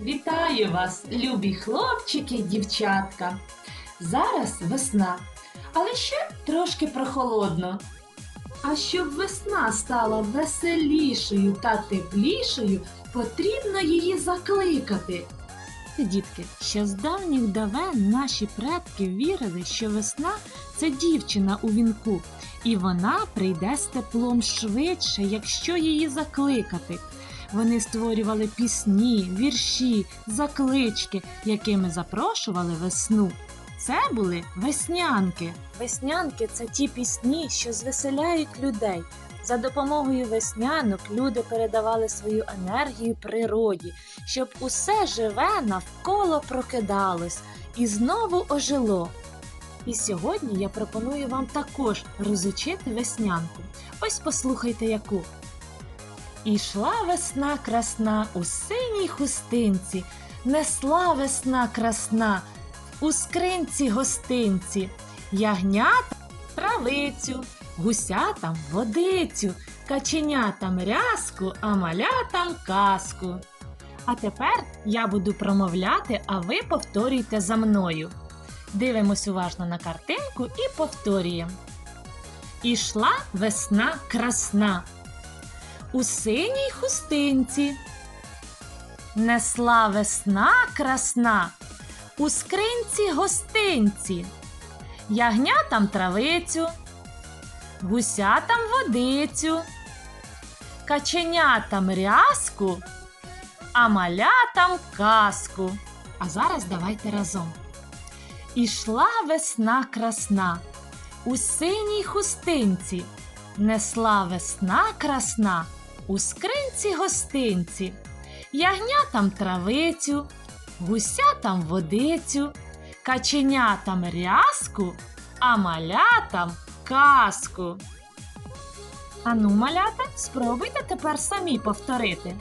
Вітаю вас, любі хлопчики дівчатка. Зараз весна, але ще трошки прохолодно. А щоб весна стала веселішою та теплішою, потрібно її закликати. Дітки, ще з давніх давен наші предки вірили, що весна це дівчина у вінку, і вона прийде з теплом швидше, якщо її закликати. Вони створювали пісні, вірші, заклички, якими запрошували весну. Це були веснянки. Веснянки це ті пісні, що звеселяють людей. За допомогою веснянок люди передавали свою енергію природі, щоб усе живе навколо прокидалось і знову ожило. І сьогодні я пропоную вам також розучити веснянку. Ось послухайте яку. Ішла весна красна у синій хустинці, несла весна красна у скринці гостинці, ягнята травицю, гусятам водицю, каченятам рязку, а малятам казку. А тепер я буду промовляти, а ви повторюйте за мною. Дивимось уважно на картинку і повторюємо. Ішла весна красна у синій хустинці. Несла весна красна у скринці гостинці, ягнятам травицю, гусятам водицю, каченятам рязку, а малятам казку. А зараз давайте разом. Ішла весна красна у синій хустинці. Несла весна красна у скринці гостинці, ягнятам травицю, гусятам водицю, каченятам рязку, а малятам казку. Ану, малята, спробуйте тепер самі повторити.